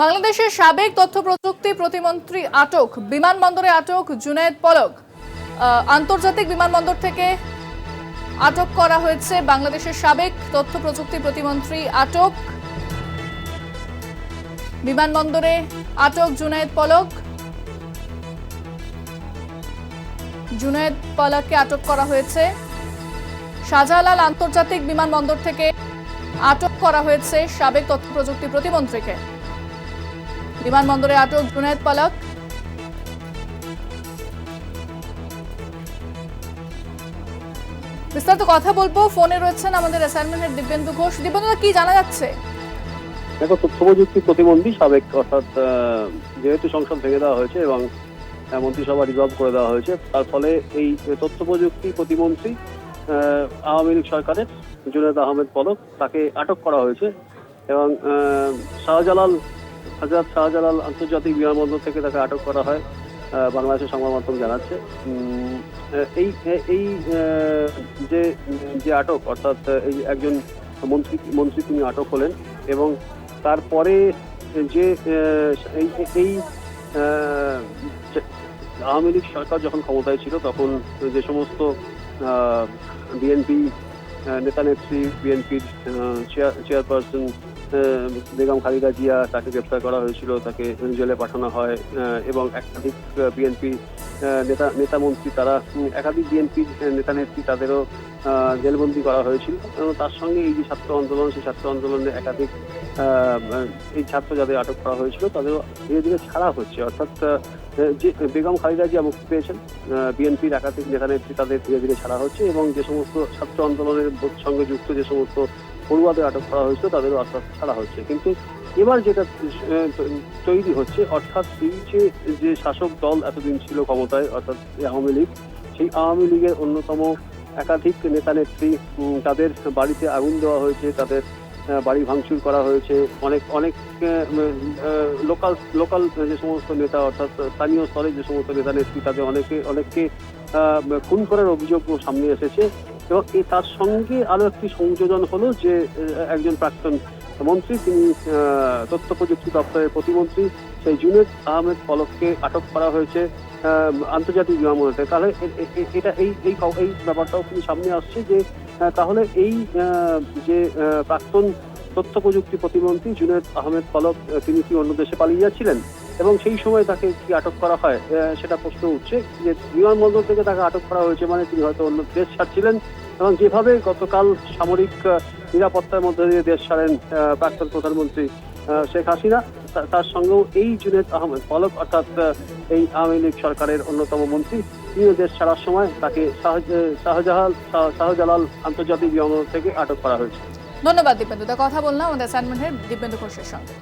বাংলাদেশের সাবেক তথ্য প্রযুক্তি প্রতিমন্ত্রী আটক, বিমানবন্দরে আটক জুনায়েদ পলক। আন্তর্জাতিক বিমানবন্দর থেকে আটক করা হয়েছে বাংলাদেশের সাবেক তথ্য প্রযুক্তি প্রতিমন্ত্রী আটক। বিমানবন্দরে আটক জুনায়েদ পলক। জুনায়েদ পলককে আটক করা হয়েছে। শাহজালাল আন্তর্জাতিক বিমানবন্দর থেকে আটক করা হয়েছে সাবেক তথ্য প্রযুক্তি প্রতিমন্ত্রীকে। বিমানবন্দরে আটক জুনায়েদ পালক। বিস্তারিত কথা বলব, ফোনে রয়েছেন আমাদের অ্যাসাইনমেন্টের দিব্যেন্দু ঘোষ। দিব্যেন্দু কি জানা যাচ্ছে? দেখো, তথ্য প্রযুক্তি প্রতিমন্ত্রী সাবেক, অর্থাৎ যেহেতু সংসদ ভেঙে দেওয়া হয়েছে এবং মন্ত্রিসভা রিজলভ করে দেওয়া হয়েছে, তার ফলে এই তথ্য প্রযুক্তি প্রতিমন্ত্রী আওয়ামী লীগ সরকারের জুনেদ আহমেদ পলক তাকে আটক করা হয়েছে এবং শাহজালাল, হাজরত শাহজালাল আন্তর্জাতিক বিমানবন্দর থেকে তাকে আটক করা হয় বাংলাদেশের সংবাদ মাধ্যম জানাচ্ছে। এই এই যে যে আটক, অর্থাৎ এই একজন মন্ত্রী মন্ত্রী তিনি আটক হলেন এবং তারপরে যে এই এই আওয়ামী লীগ সরকার যখন ক্ষমতায় ছিল তখন যে সমস্ত বিএনপি নেতা নেত্রী বিএনপির চেয়ারপারসন বেগম খালিদা জিয়া তাকে গ্রেপ্তার করা হয়েছিল, তাকে জেলে পাঠানো হয় এবং একাধিক বিএনপি নেতা নেতা মন্ত্রী তারা একাধিক বিএনপি নেতা নেত্রী তাদেরও জেলবন্দি করা হয়েছিল। এবং তার সঙ্গে এই যে ছাত্র আন্দোলন, সেই ছাত্র আন্দোলনে একাধিক এই ছাত্র যাদের আটক করা হয়েছিল, তাদেরও ধীরে ধীরে ছাড়া হচ্ছে। অর্থাৎ যে বেগম খালেদা জিয়া মুক্তি পেয়েছেন বিএনপির একাধিক নেতা নেত্রী তাদের ধীরে ধীরে ছাড়া হচ্ছে এবং যে সমস্ত ছাত্র আন্দোলনের সঙ্গে যুক্ত যে সমস্ত পড়ুয়াদের আটক করা হয়েছিল, তাদেরও আস্তে ছাড়া হচ্ছে। কিন্তু এবার যেটা তৈরি হচ্ছে, অর্থাৎ এই যে যে শাসক দল এতদিন ছিল ক্ষমতায়, অর্থাৎ আওয়ামী লীগ, সেই আওয়ামী লীগের অন্যতম একাধিক নেতা নেত্রী তাদের বাড়িতে আগুন দেওয়া হয়েছে, তাদের বাড়ি ভাঙচুর করা হয়েছে। অনেক অনেক লোকাল লোকাল যে সমস্ত নেতা, অর্থাৎ স্থানীয় স্তরে যে সমস্ত নেতা নেত্রী, তাদের অনেকে, অনেককে খুন করার অভিযোগ সামনে এসেছে। এবং তার সঙ্গে আরও একটি সংযোজন হলো যে একজন প্রাক্তন মন্ত্রী তিনি তথ্য প্রযুক্তি দপ্তরের প্রতিমন্ত্রী সেই জুনেদ আহমেদ পলককে আটক করা হয়েছে আন্তর্জাতিক বিমানবন্দরে। তাহলে এটা এই এই এই ব্যাপারটাও কিন্তু সামনে আসছে যে তাহলে এই যে প্রাক্তন তথ্য প্রযুক্তি প্রতিমন্ত্রী জুনেদ আহমেদ পলক তিনি কি অন্য দেশে পালিয়ে যাচ্ছিলেন? এবং সেই সময় তাকে কি আটক করা হয়? সেটা প্রশ্ন উঠছে যে বিমানবন্দর থেকে তাকে আটক করা হয়েছে মানে তিনি হয়তো অন্য দেশ ছাড়ছিলেন। এবং যেভাবে গতকাল সামরিক নিরাপত্তার মধ্যে দিয়ে দেশ ছাড়েন প্রাক্তন প্রধানমন্ত্রী শেখ হাসিনা। তার সঙ্গেও এই জুনেদ আহমেদ পলক, অর্থাৎ এই আওয়ামী লীগ সরকারের অন্যতম মন্ত্রী। তিনিও দেশ ছাড়ার সময় তাকে শাহ- শাহজাহাল শাহজালাল আন্তর্জাতিক বিমানবন্দর থেকে আটক করা হয়েছে। ধন্যবাদ দীপেন্দু কথা বললাম আমাদের অ্যাসাইনমেন্টের দীপেন্দু ঘোষের সঙ্গে।